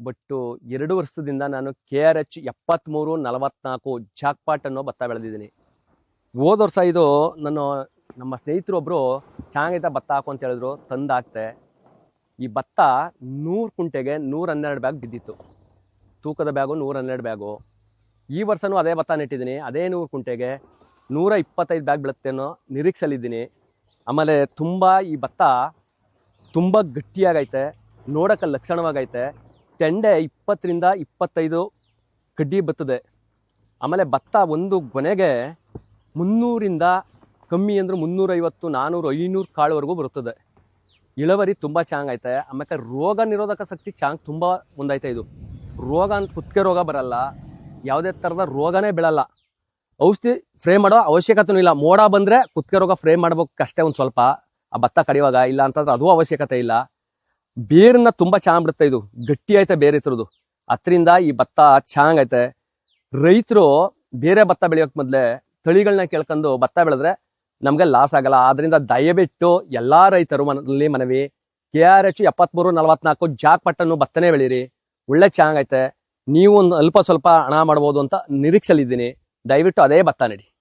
But ಎರಡು ವರ್ಷದಿಂದ ನಾನು ಕೆ ಆರ್ ಎಚ್ ಎಪ್ಪತ್ತ್ಮೂರು ನಲವತ್ನಾಲ್ಕು ಜಾಕ್ಪಾಟ್ ಅನ್ನೋ ಭತ್ತ ಬೆಳೆದಿದ್ದೀನಿ. ಹೋದ ವರ್ಷ ಇದು ನಾನು ನಮ್ಮ ಸ್ನೇಹಿತರೊಬ್ಬರು ಚೆನ್ನಾಗೈತೆ ಭತ್ತ ಹಾಕು ಅಂತ ಹೇಳಿದ್ರು, ತಂದು ಹಾಕ್ತೆ ಈ ಭತ್ತ ನೂರು ಕುಂಟೆಗೆ ನೂರ ಹನ್ನೆರಡು ಬ್ಯಾಗ್ ಬಿದ್ದಿತ್ತು. ತೂಕದ ಬ್ಯಾಗು ನೂರ ಹನ್ನೆರಡು ಬ್ಯಾಗು. ಈ ವರ್ಷನೂ ಅದೇ ಭತ್ತ ನೆಟ್ಟಿದ್ದೀನಿ ಅದೇ ನೂರು ಕುಂಟೆಗೆ ನೂರ ಇಪ್ಪತ್ತೈದು ಬ್ಯಾಗ್ ಬೀಳುತ್ತೆ ಅನ್ನೋ ನಿರೀಕ್ಷೆಲಿದ್ದೀನಿ ಆಮೇಲೆ ತುಂಬ ಈ ಭತ್ತ ತುಂಬ ಗಟ್ಟಿಯಾಗೈತೆ ನೋಡೋಕ್ಕೆ ಲಕ್ಷಣವಾಗೈತೆ. ತೆಂಡೆ ಇಪ್ಪತ್ತರಿಂದ ಇಪ್ಪತ್ತೈದು ಕಡ್ಡಿ ಬತ್ತದೆ. ಆಮೇಲೆ ಭತ್ತ ಒಂದು ಕೊನೆಗೆ ಮುನ್ನೂರಿಂದ ಕಮ್ಮಿ ಅಂದ್ರೆ ಮುನ್ನೂರೈವತ್ತು ನಾನ್ನೂರು ಐನೂರು ಕಾಳುವರೆಗೂ ಬರುತ್ತದೆ. ಇಳುವರಿ ತುಂಬ ಚೆನ್ನಾಗೈತೆ ಆಮೇಲೆ ರೋಗ ನಿರೋಧಕ ಶಕ್ತಿ ಚೆನ್ನಾಗಿ ತುಂಬ ಮುಂದಾಯ್ತಾ ಇದು. ರೋಗ ಅಂತ ಕುತ್ತಿಗೆ ರೋಗ ಬರಲ್ಲ. ಯಾವುದೇ ಥರದ ರೋಗನೇ ಬೀಳಲ್ಲ. ಔಷಧಿ ಫ್ರೇ ಮಾಡೋ ಅವಶ್ಯಕತೆನೂ ಇಲ್ಲ. ಮೋಡ ಬಂದರೆ ಕುತ್ತಿಗೆ ರೋಗ ಫ್ರೇ ಮಾಡ್ಬೇಕು ಅಷ್ಟೇ ಒಂದು ಸ್ವಲ್ಪ. ಆ ಭತ್ತ ಕಡಿಯುವಾಗ ಇಲ್ಲ ಅಂತಂದ್ರೆ ಅದು ಅವಶ್ಯಕತೆ ಇಲ್ಲ. ಬೇರನ್ನ ತುಂಬಾ ಚೆನ್ನಾಗಿ ಬಿಡುತ್ತೆ ಇದು. ಗಟ್ಟಿ ಐತೆ ಬೇರೆ ಇದ್ರದ್ದು. ಅದರಿಂದ ಈ ಭತ್ತ ಚೆನ್ನಾಗೈತೆ ರೈತರು ಬೇರೆ ಭತ್ತ ಬೆಳೆಯೋಕ್ ಮೊದಲೇ ತಳಿಗಳನ್ನ ಕೇಳ್ಕೊಂಡು ಭತ್ತ ಬೆಳೆದ್ರೆ ನಮಗೆ ಲಾಸ್ ಆಗಲ್ಲ. ಆದ್ರಿಂದ ದಯವಿಟ್ಟು ಎಲ್ಲಾ ರೈತರು ಮನಲ್ಲಿ ಮನವಿ, ಕೆ ಆರ್ ಎಚ್ ಎಪ್ಪತ್ಮೂರು, ನಲವತ್ನಾಲ್ಕು ಜಾಕ್ ಪಟ್ಟನ್ನು ಭತ್ತನೇ ಬೆಳೀರಿ. ಒಳ್ಳೆ ಚೆನ್ನಾಗೈತೆ ನೀವು ಒಂದು ಅಲ್ಪ ಸ್ವಲ್ಪ ಹಣ ಮಾಡ್ಬೋದು ಅಂತ ನಿರೀಕ್ಷೆಲಿದ್ದೀನಿ ದಯವಿಟ್ಟು ಅದೇ ಭತ್ತ ನಡಿ.